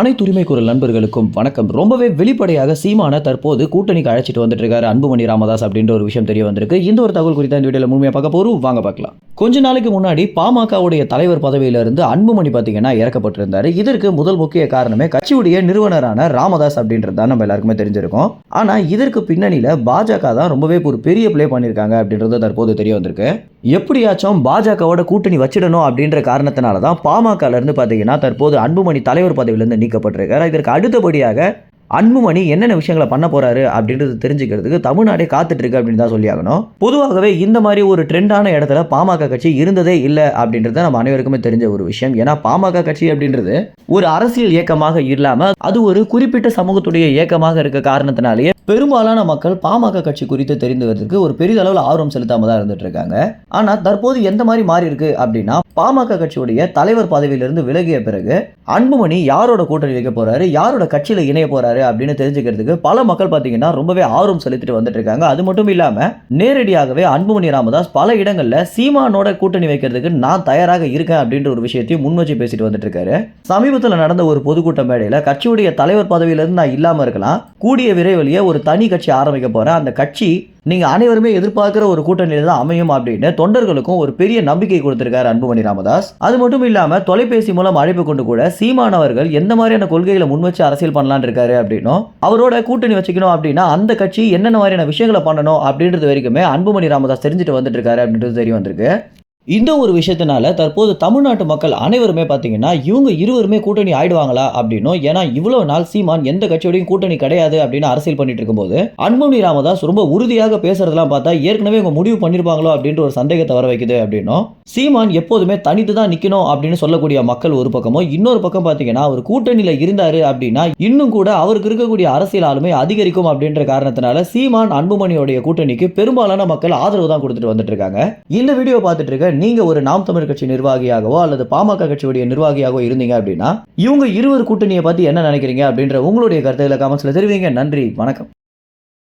அனைத்து உரிமை குரல் நண்பர்களுக்கும் வணக்கம். ரொம்பவே வெளிப்படையாக சீமான தற்போது கூட்டணிக்கு அழைச்சிட்டு வந்துட்டு இருக்காரு அன்புமணி ராமதாஸ் அப்படின்ற ஒரு விஷயம் தெரிய வந்திருக்கு. இந்த ஒரு தகவல் குறித்த இந்த வீடியோல முழுமையாக பார்க்க போறோம். வாங்க பார்க்கலாம். கொஞ்ச நாளைக்கு முன்னாடி பாமகவுடைய தலைவர் பதவியிலிருந்து அன்புமணி பார்த்தீங்கன்னா இறக்கப்பட்டிருந்தாரு. இதற்கு முதல் முக்கிய காரணமே கட்சியுடைய நிறுவனரான ராமதாஸ் அப்படின்றது தான் நம்ம எல்லாருக்குமே தெரிஞ்சிருக்கும். ஆனா இதற்கு பின்னணியில பாஜக தான் ரொம்பவே ஒரு பெரிய ப்ளே பண்ணியிருக்காங்க அப்படின்றது தற்போது தெரிய வந்திருக்கு. எப்படியாச்சும் பாஜகவோட கூட்டணி வச்சிடணும் அப்படின்ற காரணத்தினால தான் பாமகல இருந்து பார்த்தீங்கன்னா தற்போது அன்புமணி தலைவர் பதவியிலிருந்து நீக்கப்பட்டிருக்காரு. இதற்கு அடுத்தபடியாக அன்புமணி என்னென்ன விஷயங்களை பண்ண போறாரு அப்படின்றது தெரிஞ்சுக்கிறதுக்கு தமிழ்நாடே காத்துட்டு இருக்கு அப்படின்னு தான் சொல்லியாகணும். பொதுவாகவே இந்த மாதிரி ஒரு ட்ரெண்டான இடத்துல பாமக கட்சி இருந்ததே இல்லை அப்படின்றது நம்ம அனைவருக்குமே தெரிஞ்ச ஒரு விஷயம். ஏன்னா பாமக கட்சி அப்படின்றது ஒரு அரசியல் இயக்கமாக இல்லாம அது ஒரு குறிப்பிட்ட சமூகத்துடைய இயக்கமாக இருக்க காரணத்தினாலேயே பெரும்பாலான மக்கள் பாமக கட்சி குறித்து தெரிந்துவதற்கு ஒரு பெரிதளவில் ஆர்வம் செலுத்தாம தான் இருந்துட்டு இருக்காங்க ஆனா தற்போது எந்த மாதிரி மாறி இருக்கு அப்படின்னா பாமக கட்சியுடைய தலைவர் பதவியிலிருந்து விலகிய பிறகு அன்புமணி யாரோட கூட்டணி வைக்க போறாரு? யாரோட கட்சியில இணைய போறாரு? அப்படின்னு தெரிஞ்சுக்கிறதுக்கு பல மக்கள் பார்த்தீங்கன்னா ரொம்பவே ஆர்வம் செலுத்திட்டு வந்துட்டு இருக்காங்க. அது மட்டும் இல்லாம நேரடியாகவே அன்புமணி ராமதாஸ் பல இடங்களில் சீமானோட கூட்டணி வைக்கிறதுக்கு நான் தயாராக இருக்கேன் அப்படின்ற ஒரு விஷயத்தையும் முன் வச்சு பேசிட்டு வந்துட்டு இருக்காரு. சமீபத்தில் நடந்த ஒரு பொதுக்கூட்ட மேடையில் கட்சியுடைய தலைவர் பதவியிலிருந்து நான் இல்லாமல் இருக்கலாம். கூடிய விரைவிலேயே ஒரு தனி கட்சி ஆரம்பிக்க போகிறேன் அந்த கட்சி நீங்கள் அனைவருமே எதிர்பார்க்குற ஒரு கூட்டணியில் தான் அமையும் அப்படின்னு தொண்டர்களுக்கும் ஒரு பெரிய நம்பிக்கை கொடுத்திருக்காரு அன்புமணி ராமதாஸ். அது மட்டும் இல்லாமல் தொலைபேசி மூலம் அழைப்பு கொண்டு கூட சீமான் அவர்கள் எந்த மாதிரியான கொள்கைகளை முன்வச்சு அரசியல் பண்ணலான் இருக்காரு அப்படின்னும் அவரோட கூட்டணி வச்சுக்கணும் அப்படின்னா அந்த கட்சி என்னென்ன மாதிரியான விஷயங்களை பண்ணணும் அப்படின்றது வரைக்குமே அன்புமணி ராமதாஸ் தெரிஞ்சுட்டு வந்துட்டு இருக்காரு அப்படின்றது தெரிய வந்திருக்கு. இந்த ஒரு விஷயத்தினால தற்போது தமிழ்நாட்டு மக்கள் அனைவருமே பார்த்தீங்கன்னா இவங்க இருவருமே கூட்டணி ஆயிடுவாங்களா அப்படின்னும் ஏன்னா இவ்வளவு நாள் சீமான் எந்த கட்சியோடையும் கூட்டணி கிடையாது அப்படின்னு அரசியல் பண்ணிட்டு இருக்கும்போது அன்புமணி ராமதாஸ் ரொம்ப உறுதியாக பேசுறதெல்லாம் பார்த்தா ஏற்கனவே இவங்க முடிவு பண்ணிருப்பாங்களோ அப்படின்ற ஒரு சந்தேகத்தை வர வைக்குது அப்படின்னும் சீமான் எப்போதுமே தனித்து தான் நிக்கணும் அப்படின்னு சொல்லக்கூடிய மக்கள் ஒரு பக்கமும் இன்னொரு பக்கம் பார்த்தீங்கன்னா அவர் கூட்டணியில இருந்தாரு அப்படின்னா இன்னும் கூட அவருக்கு இருக்கக்கூடிய அரசியல் ஆளுமை அதிகரிக்கும் அப்படின்ற காரணத்தினால சீமான் அன்புமணியோடைய கூட்டணிக்கு பெரும்பாலான மக்கள் ஆதரவு தான் கொடுத்துட்டு வந்துட்டு இருக்காங்க. இந்த வீடியோ பார்த்துட்டு இருக்க நீங்க ஒரு நாம் தமிழ் கட்சி நிர்வாகியாகவோ அல்லது பாமக கட்சியுடைய நிர்வாகியாகவோ இருந்தீங்க அப்படின்னா இவங்க இருவர் கூட்டணியை பத்தி என்ன நினைக்கிறீங்க அப்படின்ற உங்களுடைய கருத்துக்களை கமெண்ட்ஸ்ல தெரிவிங்க. நன்றி. வணக்கம்.